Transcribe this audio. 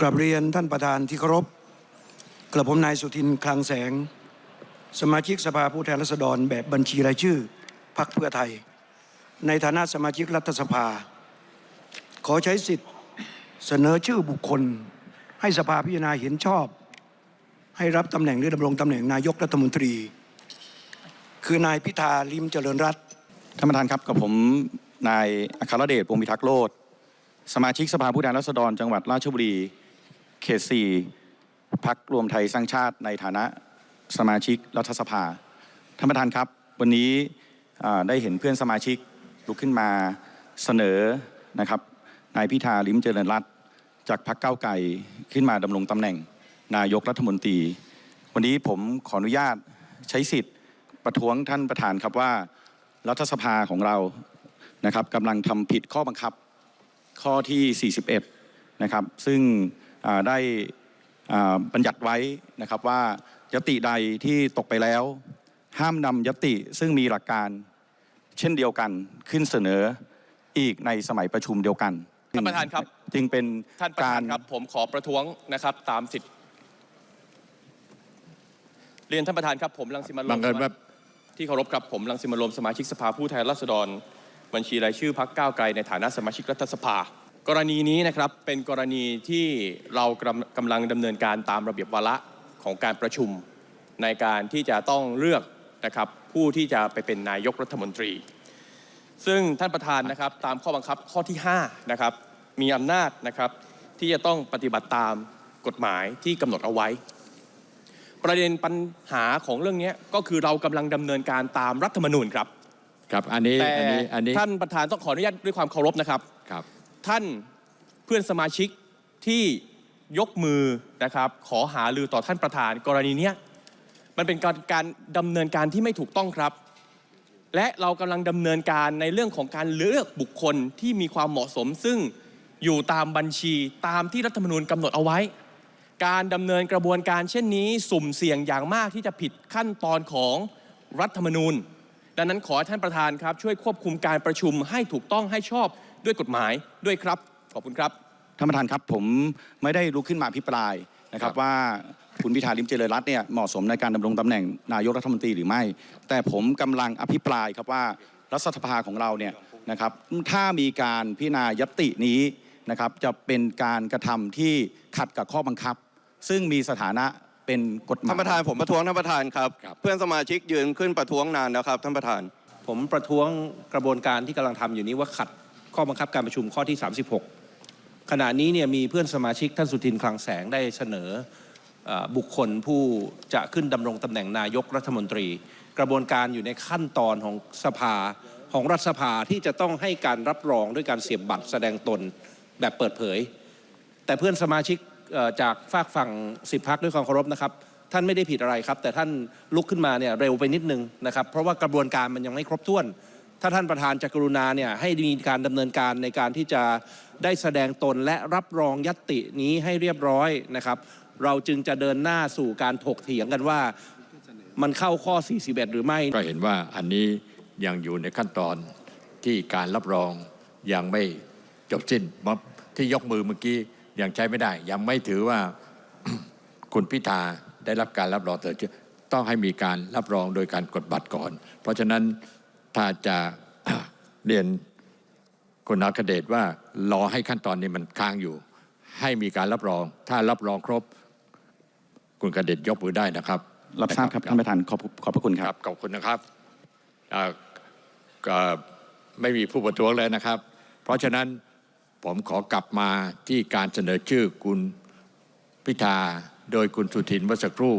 กราบเรียนท่านประธานที่เคารพกระผมนายสุทินคลังแสง สมาชิกสภาผู้แทนราษฎรแบบบัญชีรายชื่อพรรคเพื่อไทย ในฐานะสมาชิกรัฐสภา ขอใช้สิทธิ์เสนอชื่อบุคคล ให้สภาพิจารณาเห็นชอบ ให้รับตำแหน่งหรือดำรงตำแหน่งนายกรัฐมนตรี คือนายพิธาลิมเจริญรัตท่านประธานครับกับผมนายอัครเดชวงพิทักษ์โลดสมาชิกสภาผู้แทนราษฎรจังหวัดราชบุรี เขต4พักรวมไทยสร้างชาติในฐานะสมาชิกรัฐสภาท่านประธานครับ วันนี้ได้เห็นเพื่อนสมาชิกลุกขึ้นมาเสนอนะครับนายพิธาลิมเจริญรัตจากพักเก้าวไกลขึ้นมาดำรงตำแหน่งนายกรัฐมนตรี วันนี้ผมขออนุญาตใช้สิทธิ์ประท้วงท่านประธานครับว่ารัฐสภาของเรานะครับกำลังทำผิดข้อบังคับข้อที่ 41 นะครับ ซึ่ง ได้อ่าบัญญัติไว้นะครับว่ายติใดที่ตกไปแล้ว ห้ามนำยติซึ่งมีหลักการเช่นเดียวกันขึ้นเสนออีกในสมัยประชุมเดียวกันท่านประธานครับจึงเป็นท่านประกาธารนครับผมขอประท้วงนะครับตามสิทธิ์เรียนท่านประธานครับผมรังสิมันต์โรบัมงเอิญว่าที่เคารพครับผมรังสิมันต์โรมสมาชิกสภาผู้แทนราษฎร บัญชีรายชื่อพักก้าวไกลในฐานะสมาชิกรัฐสภา กรณีนี้นะครับเป็นกรณีที่เรากำกำลังดำเนินการตามระเบียบวาระของการประชุม ในการที่จะต้องเลือกนะครับผู้ที่จะไปเป็นนายกรัฐมนตรี ซึ่งท่านประธานนะครับตามข้อบังคับข้อที่5นะครับมีอำนาจนะครับที่จะต้องปฏิบัติตามกฎหมายที่กำหนดเอาไว้ ประเด็นปัญหาของเรื่องนี้ก็คือเรากำลังดำเนินการตามรัฐธรรมนูญครับครับอันนี้แต่อันนี้อันนี้ท่านประธานต้องขออนุญาตด้วยความเคารพนะครับครับ ท่านเพื่อนสมาชิกที่ยกมือนะครับขอหาลือต่อท่านประธานกรณีเนี้ยมันเป็นการการดำเนินการที่ไม่ถูกต้องครับ และเรากำลังดำเนินการในเรื่องของการเลือกบุคคลที่มีความเหมาะสม ซึ่งอยู่ตามบัญชีตามที่รัฐธรรมนูญกำหนดเอาไว้ การดำเนินกระบวนการเช่นนี้สุ่มเสี่ยงอย่างมากที่จะผิดขั้นตอนของรัฐธรรมนูญ ดังนั้นขอให้ท่านประธานครับช่วยควบคุมการประชุมให้ถูกต้องให้ชอบ ด้วยกฎหมายด้วยครับ ขอบคุณครับ ท่านประธานครับผมไม่ได้ลุกขึ้นมาพิปรายนะครับครับว่าคุณพิธาลิมเจริญรัตน์เนี่ยเหมาะสมในการดำรงตำแหน่งนายกรัฐมนตรีหรือไม่ แต่ผมกำลังอภิปรายครับว่ารัฐสภาของเราเนี่ยนะครับถ้ามีการพิจารณายตตินี้นะครับจะเป็นการกระทำที่ขัดกับข้อบังคับ ซึ่งมีสถานะเป็นกฎหมายท่านประธานผมประท้วงท่านประธานครับครับ เพื่อนสมาชิกยืนขึ้นประท้วงนานแล้วครับท่านประธาน ผมประท้วงกระบวนการที่กำลังทำอยู่นี้ว่าขัด ข้อบังคับการประชุมข้อที่ 36 ขณะนี้เนี่ยมีเพื่อนสมาชิกท่านสุทินคลังแสงได้เสนออบุคคลผู้จะขึ้นดำรงตำแหน่งนายกรัฐมนตรี กระบวนการอยู่ในขั้นตอนของสภาของรัฐสภาที่จะต้องให้การรับรองด้วยการเสียบบัตรแสดงตนแบบเปิดเผย แต่เพื่อนสมาชิกจากฝากฝั่งสิบพักด้วยความเคารพนะครับ ท่านไม่ได้ผิดอะไรครับ แต่ท่านลุกขึ้นมาเนี่ยเร็วไปนิดนึงนะครับ เพราะว่ากระบวนการมันยังไม่ครบถ้วน ถ้าท่านประธานจะกรุณาเนี่ยให้มีการดำเนินการในการที่จะได้แสดงตนและรับรองยัตตินี้ให้เรียบร้อยนะครับ เราจึงจะเดินหน้าสู่การถกเถียงกันว่ามันเข้าข้อ 41 หรือไม่ ก็เห็นว่าอันนี้ยังอยู่ในขั้นตอนที่การรับรองยังไม่จบสิ้นม็อบที่ยกมือเมื่อกี้ยังใช้ไม่ได้ ยังไม่ถือว่าคุณพิธาได้รับการรับรองเถอะต้องให้มีการรับรองโดยการกดบัตรก่อน เพราะฉะนั้น ถ้าจะเรียนคุณนักเดชว่ารอให้ขั้นตอนนี้มันค้างอยู่ ให้มีการรับรอง ถ้ารับรองครบ คุณกระเด็ดยกมือได้นะครับ รับทราบครับท่านประธานขอบขอบพระคุณคครัรับบขอบคุณนะครับอ่าก็ไม่มีผู้ประท้วงเลยนะครับ เพราะฉะนั้นผมขอกลับมาที่การเสนอชื่อคุณพิธาโดยคุณสุทินเมื่อสักครู่